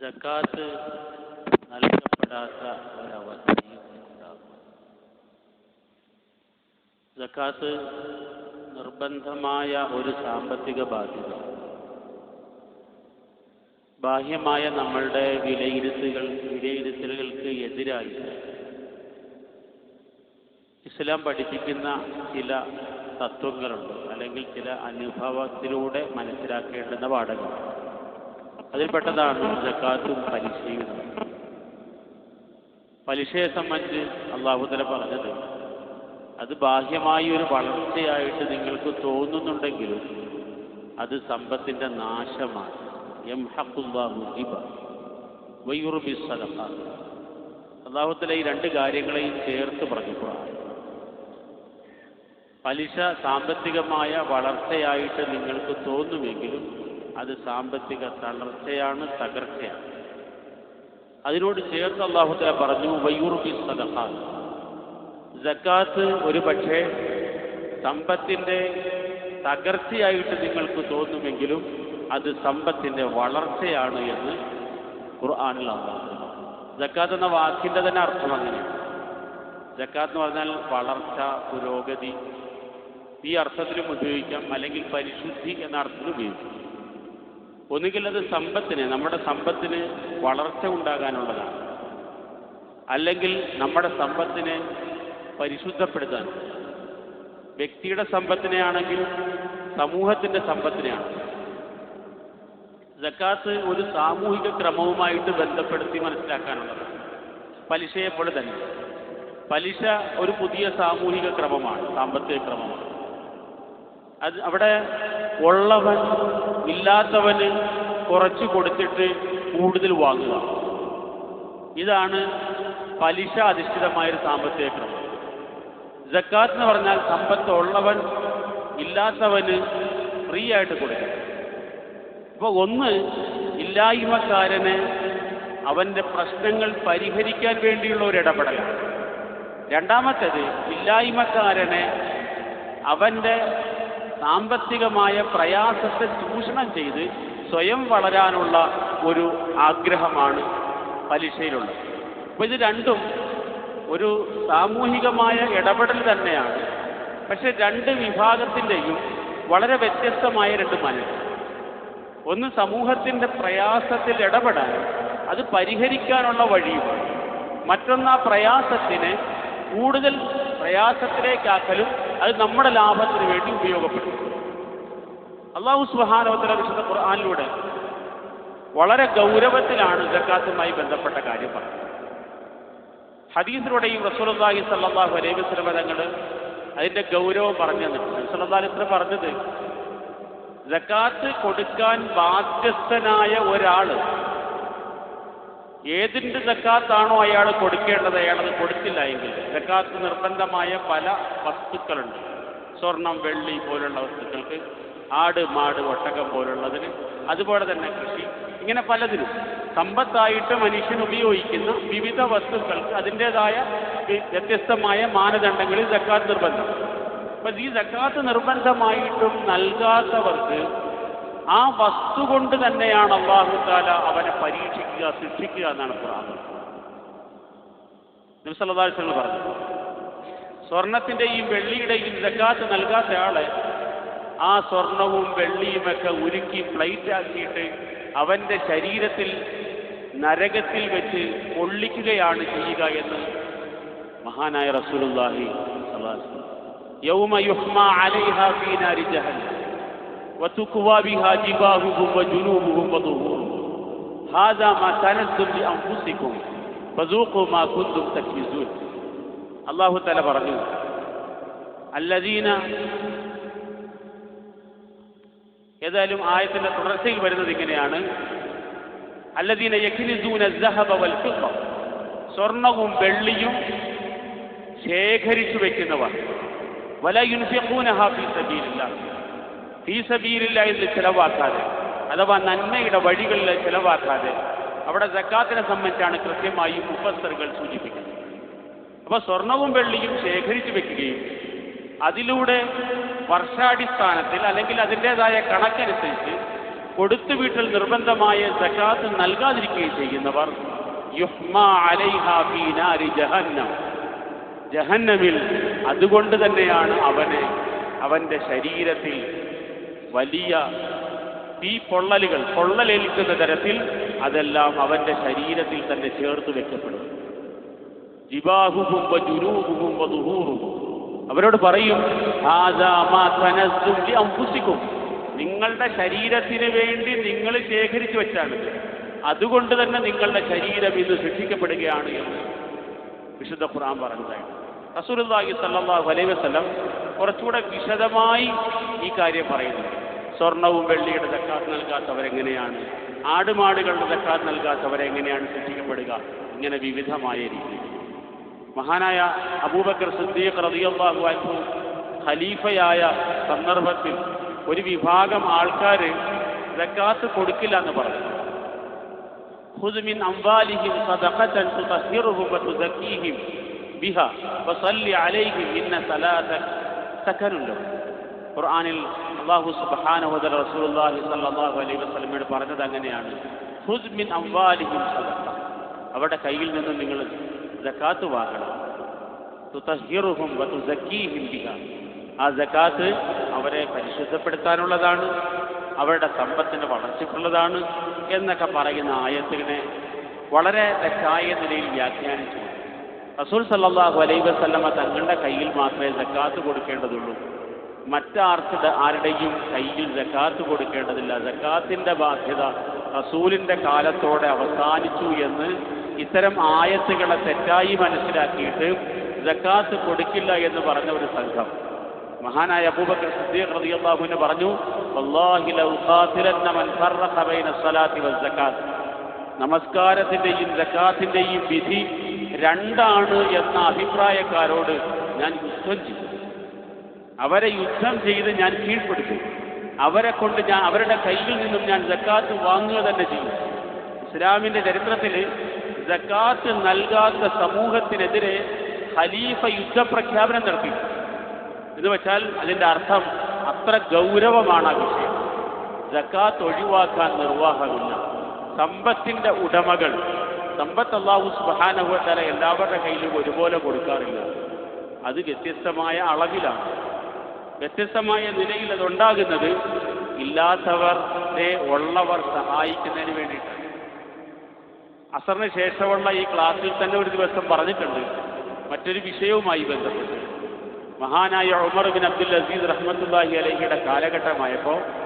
ജക്കാത്ത് നൽകപ്പെടാത്ത ഒരവസ്ഥയും ഉണ്ടാകും. ജക്കാത്ത് നിർബന്ധമായ ഒരു സാമ്പത്തിക ബാധ്യത. ബാഹ്യമായ നമ്മളുടെ വിലയിരുത്തുകൾ വിലയിരുത്തലുകൾക്ക് എതിരായി. ഇസ്ലാം പഠിപ്പിക്കുന്ന ചില തത്വങ്ങളുണ്ട് അല്ലെങ്കിൽ ചില അനുഭവത്തിലൂടെ മനസ്സിലാക്കേണ്ടുന്ന പാഠങ്ങൾ. അതിൽപ്പെട്ടതാണ് ജക്കാത്തും പലിശയും. പലിശയെ സംബന്ധിച്ച് അള്ളാഹുദല പറഞ്ഞത് അത് ബാഹ്യമായി ഒരു വളർച്ചയായിട്ട് നിങ്ങൾക്ക് തോന്നുന്നുണ്ടെങ്കിലും അത് സമ്പത്തിന്റെ നാശമാണ്. എം റിബ വയ്യുറുബി സദഖാത്ത് അള്ളാഹുത്തല ഈ രണ്ട് കാര്യങ്ങളെയും ചേർത്ത് പറഞ്ഞു ഖുർആൻ. പലിശ സാമ്പത്തികമായ വളർച്ചയായിട്ട് നിങ്ങൾക്ക് തോന്നുമെങ്കിലും അത് സാമ്പത്തിക തളർച്ചയാണ് തകർച്ചയാണ്. അതിനോട് ചേർത്ത് അള്ളാഹുത്തല പറഞ്ഞു വയ്യൂർബി സദഖാത്ത്. ജക്കാത്ത് ഒരു പക്ഷേ സമ്പത്തിന്റെ തകർച്ചയായിട്ട് നിങ്ങൾക്ക് തോന്നുമെങ്കിലും അത് സമ്പത്തിന്റെ വളർച്ചയാണ് എന്ന് ഖുർആാനിൽ അള്ളാഹു ജക്കാത്ത് എന്ന വാക്കിന്റെ തന്നെ അർത്ഥം അങ്ങനെയാണ്. ജക്കാത്ത് എന്ന് പറഞ്ഞാൽ വളർച്ച പുരോഗതി ഈ അർത്ഥത്തിലും ഉപയോഗിക്കാം അല്ലെങ്കിൽ പരിശുദ്ധി എന്ന അർത്ഥത്തിലും ഉപയോഗിക്കാം. ഒന്നുകിൽ അത് സമ്പത്തിന് നമ്മുടെ സമ്പത്തിന് വളർച്ച ഉണ്ടാകാനുള്ളതാണ്. അല്ലെങ്കിൽ നമ്മുടെ സമ്പത്തിനെ പരിശുദ്ധപ്പെടുത്താൻ. വ്യക്തിയുടെ സമ്പത്തിനെയാണെങ്കിൽ സമൂഹത്തിന്റെ സമ്പത്തിനെയാണ്. ജക്കാത്ത് ഒരു സാമൂഹിക ക്രമവുമായിട്ട് ബന്ധപ്പെടുത്തി മനസ്സിലാക്കാനുള്ളത്. പലിശയെപ്പോലെ തന്നെ. പലിശ ഒരു പുതിയ സാമൂഹിക ക്രമമാണ് സാമ്പത്തിക ക്രമമാണ്. അത് അവിടെ ഉള്ളവൻ ഇല്ലാത്തവന് കുറച്ച് കൊടുത്തിട്ട് കൂടുതൽ വാങ്ങുക. ഇതാണ് പലിശ അധിഷ്ഠിതമായൊരു സാമ്പത്തിക ക്രമം. ജക്കാത്ത് എന്ന് പറഞ്ഞാൽ സമ്പത്ത് ഉള്ളവൻ ഇല്ലാത്തവന് ഫ്രീ ആയിട്ട് കൊടുക്കും ഇപ്പോൾ ഒന്ന് ഇല്ലായ്മക്കാരന് അവന്റെ പ്രശ്നങ്ങൾ പരിഹരിക്കാൻ വേണ്ടിയുള്ള ഒരു ഇടപെടലാണ്. രണ്ടാമത്തേത് ഇല്ലായ്മക്കാരനെ അവന്റെ സാമ്പത്തികമായ പ്രയാസത്തെ ചൂഷണം ചെയ്ത് സ്വയം വളരാനുള്ള ഒരു ആഗ്രഹമാണ് പലിശയിലുള്ളത്. അപ്പോൾ ഇത് രണ്ടും ഒരു സാമൂഹികമായ ഇടപെടൽ തന്നെയാണ്. പക്ഷെ രണ്ട് വിഭാഗത്തിന്റെയും വളരെ വ്യത്യസ്തമായ രണ്ട് മനസ്സ്. ഒന്ന് സമൂഹത്തിന്റെ പ്രയാസത്തിൽ ഇടപെടാൻ അത് പരിഹരിക്കാനുള്ള വഴിയുമാണ്. മറ്റൊന്ന് ആ പ്രയാസത്തിന് കൂടുതൽ പ്രയാസത്തിലേക്കാക്കലും അത് നമ്മുടെ ലാഭത്തിന് വേണ്ടി ഉപയോഗപ്പെടും. അള്ളാഹു സുഹാനോത്തര വിശുദ്ധ ഖുർആാനിലൂടെ വളരെ ഗൗരവത്തിലാണ് ജക്കാത്തുമായി ബന്ധപ്പെട്ട കാര്യം പറഞ്ഞത്. ഹദീസിലൂടെയും റസൂലുള്ളാഹി സല്ലാഹു അലൈഹി വസല്ലം തങ്ങൾ അതിന്റെ ഗൗരവം പറഞ്ഞു തന്നിട്ടുണ്ട്. വസല്ലം പറഞ്ഞത് ജക്കാത്ത് കൊടുക്കാൻ ബാധ്യസ്ഥനായ ഒരാൾ ഏതിന്റെ ജക്കാത്താണോ അയാൾ കൊടുക്കേണ്ടത്? അയാളത് കൊടുത്തില്ല എങ്കിൽ. ജക്കാത്ത് നിർബന്ധമായ പല വസ്തുക്കളുണ്ട്. സ്വർണം വെള്ളി പോലുള്ള വസ്തുക്കൾക്ക് ആട് മാട് ഒട്ടകം പോലുള്ളതിന്. അതുപോലെ തന്നെ കൃഷി. ഇങ്ങനെ പലതിനും. സമ്പത്തായിട്ട് മനുഷ്യൻ ഉപയോഗിക്കുന്ന വിവിധ വസ്തുക്കൾക്ക് അതിന്റെതായ വ്യത്യസ്തമായ മാനദണ്ഡങ്ങളിൽ ജക്കാത്ത് നിർബന്ധം. അപ്പം ഈ ജക്കാത്ത് നിർബന്ധമായിട്ടും നൽകാത്തവർക്ക് ആ വസ്തു കൊണ്ട് തന്നെയാണ് അള്ളാഹു താല അവനെ പരീക്ഷിക്കുക ശിക്ഷിക്കുക എന്നാണ് ഖുർആൻ. നിമിഷല്ലാസ്വങ്ങൾ പറഞ്ഞു സ്വർണത്തിന്റെയും വെള്ളിയുടെയും ജക്കാത്ത് നൽകാത്ത ആളെ ആ സ്വർണവും വെള്ളിയുമൊക്കെ ഉരുക്കി പ്ലേറ്റ് ആക്കിയിട്ട് അവന്റെ ശരീരത്തിൽ നരകത്തിൽ വെച്ച് പൊള്ളിക്കുകയാണ് ചെയ്യുക എന്ന് മഹാനായ റസൂലുള്ളാഹി യൗമ യുഹ്മ അലൈഹ ഫീ നാരി ജഹന്നം وتكوى بها جباههم وجنوبهم وظهورهم هذا ما كنزتم لأنفسكم فذوقوا ما كنتم تكنزون الله تعالى പറഞ്ഞു الذين ഏതായാലും ആയത്തിന്റെ തുടർച്ചയിൽ വരുന്നത് ഇങ്ങനെയാണ് അല്ലദീന യഖ്നിസൂന الذهب والفضة സ്വർണവും വെള്ളിയും ശേഖരിച്ചു വെക്കുന്നവർ വല യുൻഫിഖൂനഹ ഫീ സബീലില്ലാഹ് ഫീ എന്ന് ചിലവാക്കാതെ അഥവാ നന്മയുടെ വഴികളിൽ ചിലവാക്കാതെ അവിടെ ജക്കാത്തിനെ സംബന്ധിച്ചാണ് കൃത്യമായി മുഫസ്സറുകൾ സൂചിപ്പിക്കുന്നത്. അപ്പോൾ സ്വർണവും വെള്ളിയും ശേഖരിച്ചു വെക്കുകയും അതിലൂടെ വർഷാടിസ്ഥാനത്തിൽ അല്ലെങ്കിൽ അതിന്റെതായ കണക്കനുസരിച്ച് കൊടുത്തു വീട്ടിൽ നിർബന്ധമായ സക്കാത്ത് നൽകാതിരിക്കുകയും ചെയ്യുന്നവർ ജഹന്നം. ജഹന്നമിൽ അതുകൊണ്ട് തന്നെയാണ് അവനെ അവന്റെ ശരീരത്തിൽ വലിയ തീ പൊള്ളലുകൾ പൊള്ളലേൽക്കുന്ന തരത്തിൽ അതെല്ലാം അവന്റെ ശരീരത്തിൽ തന്നെ ചേർത്ത് വെക്കപ്പെടും ജിബാഹുഹും വ ദുഹൂറും. അവരോട് പറയും. നിങ്ങളുടെ ശരീരത്തിന് വേണ്ടി നിങ്ങൾ ശേഖരിച്ചു വെച്ചാണ് അതുകൊണ്ട് തന്നെ നിങ്ങളുടെ ശരീരം ഇന്ന് ശിക്ഷിക്കപ്പെടുകയാണ് എന്ന് വിശുദ്ധ ഖുർആൻ പറഞ്ഞതായിട്ട് റസൂലുള്ളാഹി സ്വല്ലല്ലാഹു അലൈഹി വസല്ലം കുറച്ചുകൂടെ വിശദമായി ഈ കാര്യം പറയുന്നു. സ്വർണവും വെള്ളിയുടെ തക്കാത്ത് നൽകാത്തവരെങ്ങനെയാണ്? ആടുമാടുകളുടെ തക്കാത്ത് നൽകാത്തവരെങ്ങനെയാണ് ശിക്ഷിക്കപ്പെടുക ഇങ്ങനെ വിവിധമായ രീതി മഹാനായ അബൂബക്കർ സിദ്ദീഖ് റതിയല്ലാഹു അൻഹു ഖലീഫയായ സന്ദർഭത്തിൽ ഒരു വിഭാഗം ആൾക്കാർ സക്കാത്ത് കൊടുക്കില്ല എന്ന് പറഞ്ഞു. ഹുദ്മിൻ ഇന്ന സലാതക സക്കനുണ്ടോ ഖുർആാനിൽ അള്ളാഹു സുബാന റസൂലി സല്ലാഹു അലൈ വസ്ലമയോട് പറഞ്ഞത് അങ്ങനെയാണ്. ഹുസ്മിൻ അംവാലിഹിം അവരുടെ കയ്യിൽ നിന്നും നിങ്ങൾ ജക്കാത്ത് വാങ്ങണം. തുതഹിറുഹും ആ ജക്കാത്ത് അവരെ പരിശുദ്ധപ്പെടുത്താനുള്ളതാണ്. അവരുടെ സമ്പത്തിന് വളർച്ചയ്ക്കുള്ളതാണ് എന്നൊക്കെ പറയുന്ന ആയത്തിനെ വളരെ തെറ്റായ നിലയിൽ വ്യാഖ്യാനിച്ചു. റസൂൽ സല്ലാഹു അലൈഹി വസല്ലമ തങ്ങളുടെ കയ്യിൽ മാത്രമേ ജക്കാത്ത് കൊടുക്കേണ്ടതുള്ളൂ. മറ്റാർക്ക് ആരുടെയും കയ്യിൽ ജക്കാത്ത് കൊടുക്കേണ്ടതില്ല. സക്കാത്തിന്റെ ബാധ്യത റസൂലിന്റെ കാലത്തോടെ അവസാനിച്ചു എന്ന് ഇത്തരം ആയത്തുകളെ തെറ്റായി മനസ്സിലാക്കിയിട്ട് ജക്കാത്ത് കൊടുക്കില്ല എന്ന് പറഞ്ഞ ഒരു സംഘം. മഹാനായ അബൂബക്കർ സിദ്ദീഖ് റളിയല്ലാഹു പറഞ്ഞു വല്ലാഹി ലൗ ഖാതിലന്ന മൻ ഫർറഖ ബൈന വസ്സകാത്ത് നമസ്കാരത്തിന്റെയും ജക്കാത്തിന്റെയും വിധി രണ്ടാണ് എന്ന അഭിപ്രായക്കാരോട് ഞാൻ യുദ്ധം ചെയ്യും അവരെ യുദ്ധം ചെയ്ത് ഞാൻ കീഴ്പ്പെടുത്തും. അവരെ കൊണ്ട് ഞാൻ അവരുടെ കയ്യിൽ നിന്നും ഞാൻ ജക്കാത്ത് വാങ്ങുക തന്നെ ചെയ്യും ഇസ്ലാമിന്റെ ചരിത്രത്തിൽ ജക്കാത്ത് നൽകാത്ത സമൂഹത്തിനെതിരെ ഖലീഫ യുദ്ധപ്രഖ്യാപനം നടത്തി എന്ന് വെച്ചാൽ അതിന്റെ അർത്ഥം അത്ര ഗൗരവമാണ് ആ വിഷയം. ജക്കാത്ത് ഒഴിവാക്കാൻ നിർവാഹമില്ല. സമ്പത്തിന്റെ ഉടമകൾ. സമ്പത്ത് അള്ളാഹു സുബാനഹുത്തല എല്ലാവരുടെ കയ്യിലും ഒരുപോലെ കൊടുക്കാറില്ല. അത് വ്യത്യസ്തമായ അളവിലാണ്. വ്യത്യസ്തമായ നിലയിൽ അതുണ്ടാകുന്നത് ഇല്ലാത്തവരെ ഉള്ളവർ സഹായിക്കുന്നതിന് വേണ്ടിയിട്ടാണ്. അസറിന് ശേഷമുള്ള ഈ ക്ലാസ്സിൽ തന്നെ ഒരു ദിവസം പറഞ്ഞിട്ടുണ്ട്. മറ്റൊരു വിഷയവുമായി ബന്ധപ്പെട്ട്. മഹാനായ ഉമർ ബിൻ അബ്ദുൽ അസീസ് റഹ്മത്തുല്ലാഹി അലഹിയുടെ കാലഘട്ടമായപ്പോൾ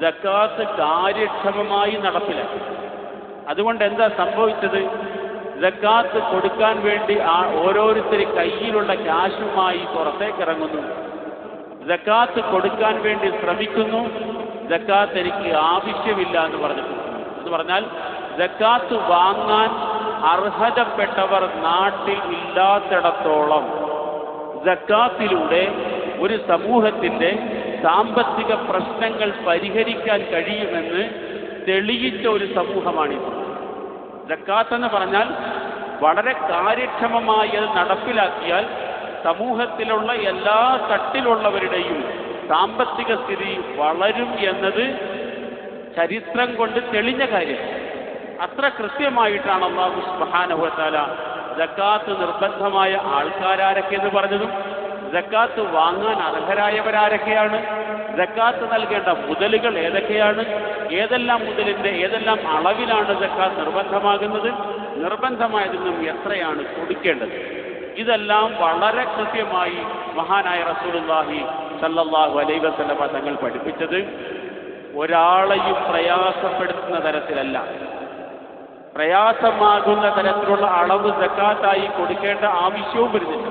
ജക്കാത്ത് കാര്യക്ഷമമായി നടപ്പിലാക്കി. അതുകൊണ്ട് എന്താ സംഭവിച്ചത്? ജക്കാത്ത് കൊടുക്കാൻ വേണ്ടി ആ ഓരോരുത്തർ കയ്യിലുള്ള ക്യാഷുമായി പുറത്തേക്ക് ഇറങ്ങുന്നു ജക്കാത്ത് കൊടുക്കാൻ വേണ്ടി ശ്രമിക്കുന്നു. ജക്കാത്ത് എനിക്ക് ആവശ്യമില്ല എന്ന് പറഞ്ഞിട്ടുണ്ട്. എന്ന് പറഞ്ഞാൽ ജക്കാത്ത് വാങ്ങാൻ അർഹതപ്പെട്ടവർ നാട്ടിൽ ഇല്ലാത്തിടത്തോളം ജക്കാത്തിലൂടെ ഒരു സമൂഹത്തിന്റെ സാമ്പത്തിക പ്രശ്നങ്ങൾ പരിഹരിക്കാൻ കഴിയുമെന്ന് തെളിയിച്ച ഒരു സമൂഹമാണിത്. ജക്കാത്ത് എന്ന് പറഞ്ഞാൽ വളരെ കാര്യക്ഷമമായി അത് നടപ്പിലാക്കിയാൽ സമൂഹത്തിലുള്ള എല്ലാ തട്ടിലുള്ളവരുടെയും സാമ്പത്തിക സ്ഥിതി വളരും എന്നത് ചരിത്രം കൊണ്ട് തെളിഞ്ഞ കാര്യം. അത്ര കൃത്യമായിട്ടാണ് അള്ളാഹു തആല ജക്കാത്ത് നിർബന്ധമായ ആൾക്കാരാരൊക്കെ എന്ന് പറഞ്ഞതും ജക്കാത്ത് വാങ്ങാൻ അർഹരായവരാരൊക്കെയാണ്? ജക്കാത്ത് നൽകേണ്ട മുതലുകൾ ഏതൊക്കെയാണ്? ഏതെല്ലാം മുതലിന്റെ ഏതെല്ലാം അളവിലാണ് ജക്കാത്ത് നിർബന്ധമാകുന്നത്? നിർബന്ധമായതിൽ നിന്നും എത്രയാണ് കൊടുക്കേണ്ടത്? ഇതെല്ലാം വളരെ കൃത്യമായി മഹാനായ റസൂലുള്ളാഹി സല്ലല്ലാഹു അലൈഹി വസല്ലമ തങ്ങൾ പഠിപ്പിച്ചത് ഒരാളെയും പ്രയാസപ്പെടുത്തുന്ന തരത്തിലല്ല. പ്രയാസമാകുന്ന തരത്തിലുള്ള അളവ് ജക്കാത്തായി കൊടുക്കേണ്ട ആവശ്യവും വരുന്നില്ല.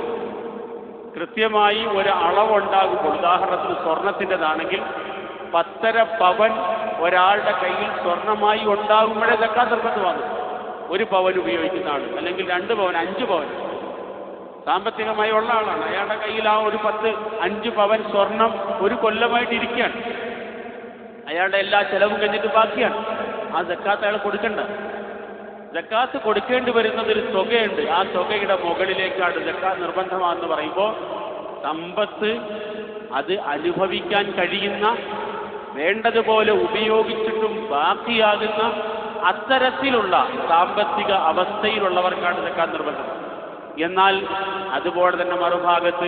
കൃത്യമായി ഒരു അളവുണ്ടാകുമ്പോൾ ഉദാഹരണത്തിന് സ്വർണത്തിന്റെതാണെങ്കിൽ പത്തര പവൻ ഒരാളുടെ കയ്യിൽ സ്വർണമായി ഉണ്ടാകുമ്പോഴേ സക്കാത്ത് നിർബന്ധമാകും ഒരു പവൻ ഉപയോഗിക്കുന്നതാണ്. അല്ലെങ്കിൽ രണ്ട് പവൻ അഞ്ച് പവൻ. സാമ്പത്തികമായി ഉള്ള ആളാണ്. അയാളുടെ കയ്യിൽ ആ ഒരു പത്ത് അഞ്ച് പവൻ സ്വർണം ഒരു കൊല്ലമായിട്ട് ഇരിക്കുകയാണ്. അയാളുടെ എല്ലാ ചെലവും കഴിഞ്ഞിട്ട് ബാക്കിയാണ്. ആ സക്കാത്ത് അയാൾ കൊടുക്കണ്ട. ജക്കാത്ത് കൊടുക്കേണ്ടി വരുന്നത് ഒരു തുകയുണ്ട്. ആ തുകയുടെ മുകളിലേക്കാണ് ജക്കാത്ത് നിർബന്ധമാണെന്ന് പറയുമ്പോൾ സമ്പത്ത് അത് അനുഭവിക്കാൻ കഴിയുന്ന വേണ്ടതുപോലെ ഉപയോഗിച്ചിട്ടും ബാക്കിയാകുന്ന അത്തരത്തിലുള്ള സാമ്പത്തിക അവസ്ഥയിലുള്ളവർക്കാണ് ജക്കാത്ത് നിർബന്ധം. എന്നാൽ അതുപോലെ തന്നെ മറുഭാഗത്ത്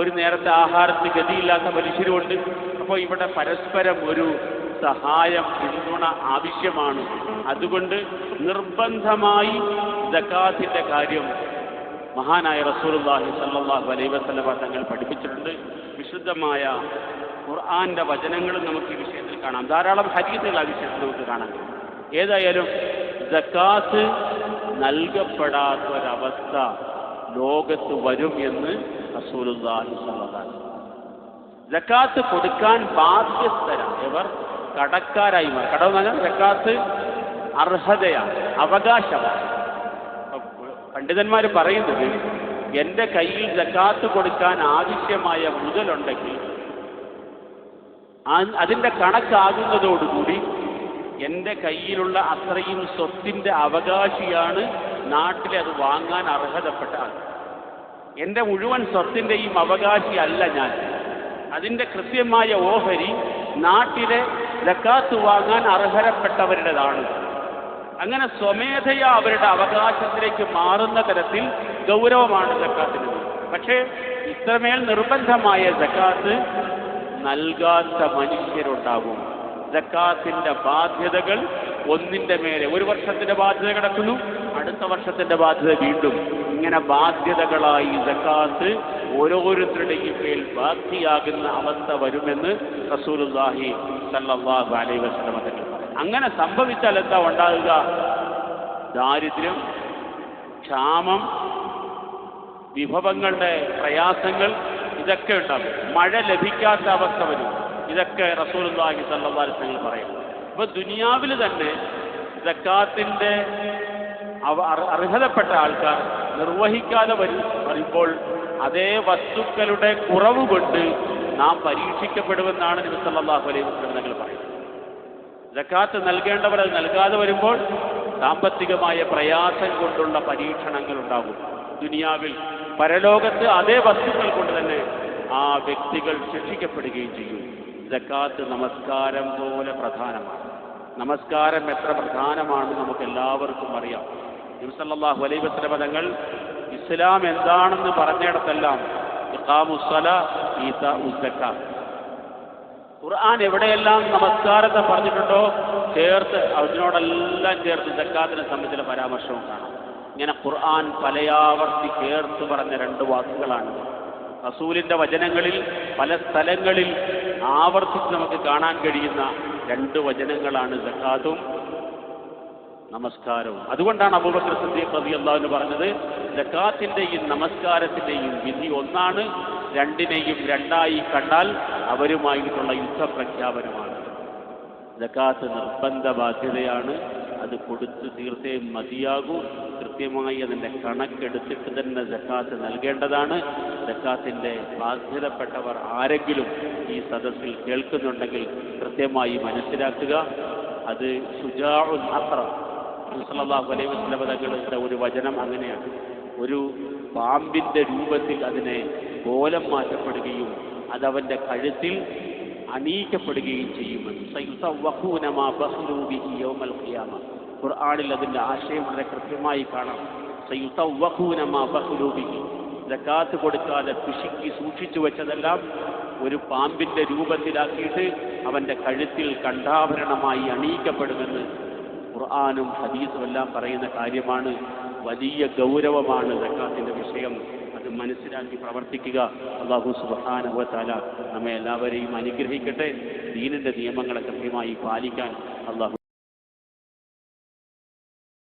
ഒരു നേരത്തെ ആഹാരത്തിന് ഗതിയില്ലാത്ത മനുഷ്യരുമുണ്ട്. അപ്പോൾ ഇവിടെ പരസ്പരം ഒരു സഹായം പിന്തുണ ആവശ്യമാണ്. അതുകൊണ്ട് നിർബന്ധമായി ജക്കാത്തിന്റെ കാര്യം മഹാനായ റസൂലുള്ളാഹി സല്ലാഹു അലൈഹി വസല്ലമ തങ്ങൾ പഠിപ്പിച്ചിട്ടുണ്ട്. വിശുദ്ധമായ ഖുർആാന്റെ വചനങ്ങളും നമുക്ക് ഈ വിഷയത്തിൽ കാണാം. ധാരാളം ഹരിയത്തുകൾ ആ വിഷയത്തിൽ നമുക്ക് കാണാം ഏതായാലും ജക്കാത്ത് നൽകപ്പെടാത്തൊരവസ്ഥ ലോകത്ത് വരും എന്ന് റസൂലുള്ളാഹി സല്ലാഹു ജക്കാത്ത് കൊടുക്കാൻ ബാധ്യസ്ഥരാണ്. ഇവർ കടക്കാരായി മാറി. കടം എന്ന് പറഞ്ഞാൽ സക്കാത്ത് അർഹതയാണ് അവകാശമാണ്. പണ്ഡിതന്മാർ പറയുന്നത് എന്റെ കയ്യിൽ സക്കാത്ത് കൊടുക്കാൻ ആവശ്യമായ മുതലുണ്ടെങ്കിൽ അതിന്റെ കണക്കാകുന്നതോടുകൂടി എന്റെ കയ്യിലുള്ള അത്രയും സ്വത്തിന്റെ അവകാശിയാണ് നാട്ടിലെ അത് വാങ്ങാൻ അർഹതപ്പെട്ട ആൾ. എന്റെ മുഴുവൻ സ്വത്തിന്റെയും അവകാശിയല്ല ഞാൻ. അതിന്റെ കൃത്യമായ ഓഹരി നാട്ടിലെ ജക്കാത്ത് വാങ്ങാൻ അർഹരപ്പെട്ടവരുടേതാണ്. അങ്ങനെ സ്വമേധയാ അവരുടെ അവകാശത്തിലേക്ക് മാറുന്ന തരത്തിൽ ഗൗരവമാണ് ജക്കാത്തിന് പക്ഷേ ഇത്രമേൽ നിർബന്ധമായ ജക്കാത്ത് നൽകാത്ത മനുഷ്യരുണ്ടാകും. ജക്കാത്തിന്റെ ബാധ്യതകൾ ഒന്നിന്റെ മേലെ. ഒരു വർഷത്തിന്റെ ബാധ്യത കിടക്കുന്നു അടുത്ത വർഷത്തിന്റെ ബാധ്യത വീണ്ടും ഇങ്ങനെ ബാധ്യതകളായി ജക്കാത്ത് ഓരോരുത്തരുടെയും മേൽ ബാക്കിയാകുന്ന അവസ്ഥ വരുമെന്ന് അലൈഹി വസല്ലം തങ്ങൾ പറഞ്ഞു. അങ്ങനെ സംഭവിച്ചാൽ എന്താ ഉണ്ടാകുക ദാരിദ്ര്യം ക്ഷാമം വിഭവങ്ങളുടെ പ്രയാസങ്ങൾ ഇതൊക്കെ ഉണ്ടാകും മഴ ലഭിക്കാത്ത അവസ്ഥ വരും. ഇതൊക്കെ സല്ലല്ലാഹു അലൈഹി വസല്ലം പറയും. അപ്പോൾ ദുനിയാവിൽ തന്നെ സക്കാത്തിന്റെ അവ അർ- അർഹതപ്പെട്ട ആൾക്കാർ നിർവഹിക്കാതെ വരും വരുമ്പോൾ അതേ വസ്തുക്കളുടെ കുറവ് കൊണ്ട് നാം പരീക്ഷിക്കപ്പെടുമെന്നാണ് നബി സല്ലല്ലാഹു അലൈഹി വസല്ലം തങ്ങൾ പറയുന്നത്. ജക്കാത്ത് നൽകേണ്ടവർ അത് നൽകാതെ വരുമ്പോൾ സാമ്പത്തികമായ പ്രയാസം കൊണ്ടുള്ള പരീക്ഷണങ്ങൾ ഉണ്ടാകും. ദുനിയാവിൽ പരലോകത്ത് അതേ വസ്തുക്കൾ കൊണ്ട് തന്നെ ആ വ്യക്തികൾ ശിക്ഷിക്കപ്പെടുകയും ചെയ്യും. ജക്കാത്ത് നമസ്കാരം പോലെ പ്രധാനമാണ്. നമസ്കാരം എത്ര പ്രധാനമാണെന്ന് നമുക്ക് എല്ലാവർക്കും അറിയാം. നബിസല്ലാഹു അലൈ വസ്ല പദങ്ങൾ ഇസ്ലാം എന്താണെന്ന് പറഞ്ഞിടത്തെല്ലാം ഉസ്സക്കാത്ത് ഖുർആൻ എവിടെയെല്ലാം നമസ്കാരത്തെ പറഞ്ഞിട്ടുണ്ടോ ചേർത്ത് അതിനോടെല്ലാം ചേർത്ത് ജക്കാത്തിനെ സംബന്ധിച്ചുള്ള പരാമർശവും കാണാം. ഇങ്ങനെ ഖുർആൻ പലയാവർത്തി ചേർത്ത് പറഞ്ഞ രണ്ട് വാക്കുകളാണ് റസൂലിന്റെ വചനങ്ങളിൽ പല സ്ഥലങ്ങളിൽ ആവർത്തിച്ച് നമുക്ക് കാണാൻ കഴിയുന്ന രണ്ട് വചനങ്ങളാണ് ജക്കാത്തും നമസ്കാരവും. അതുകൊണ്ടാണ് അബൂബക്കർ സിദ്ദീഖ് റളിയല്ലാഹു അൻഹു പറഞ്ഞത് ജക്കാത്തിന്റെയും നമസ്കാരത്തിന്റെയും വിധി ഒന്നാണ് രണ്ടിനെയും രണ്ടായി കണ്ടാൽ അവരുമായിട്ടുള്ള യുദ്ധപ്രഖ്യാപനമാണ്. ജക്കാത്ത് നിർബന്ധ ബാധ്യതയാണ് അത് കൊടുത്ത് തീർത്തേ മതിയാകൂ. കൃത്യമായി അതിന്റെ കണക്കെടുത്തിട്ട് തന്നെ ജക്കാത്ത് നൽകേണ്ടതാണ്. ജക്കാത്തിന്റെ ബാധ്യതപ്പെട്ടവർ ആരെങ്കിലും ഈ സദസ്സിൽ കേൾക്കുന്നുണ്ടെങ്കിൽ കൃത്യമായി മനസ്സിലാക്കുക. അത് ഷുജാഉൽ അത്ര സല്ലല്ലാഹു അലൈഹി വസല്ലം തങ്ങളുടെ ഒരു വചനം അങ്ങനെയാണ്. ഒരു പാമ്പിന്റെ രൂപത്തിൽ അതിനെ കോലം മാറ്റപ്പെടുകയും അതവന്റെ കഴുത്തിൽ അണിയിക്കപ്പെടുകയും ചെയ്യുമെന്ന് ഖുർആാനിൽ അതിന്റെ ആശയം വളരെ കൃത്യമായി കാണാം. ജക്കാത്ത് കൊടുക്കാതെ കൃഷിക്ക് സൂക്ഷിച്ചു വെച്ചതെല്ലാം ഒരു പാമ്പിന്റെ രൂപത്തിലാക്കിയിട്ട് അവന്റെ കഴുത്തിൽ കണ്ഠാഭരണമായി അണിയിക്കപ്പെടുമെന്ന് ഖുർആാനും ഹദീസും എല്ലാം പറയുന്ന കാര്യമാണ്. വലിയ ഗൗരവമാണ് സക്കാത്തിന്റെ വിഷയം. അത് മനസ്സിലാക്കി പ്രവർത്തിക്കുക. അള്ളാഹു സുബാന താല നമ്മെ എല്ലാവരെയും അനുഗ്രഹിക്കട്ടെ. ദീനിന്റെ നിയമങ്ങളെ കൃത്യമായി പാലിക്കാൻ അള്ളാഹു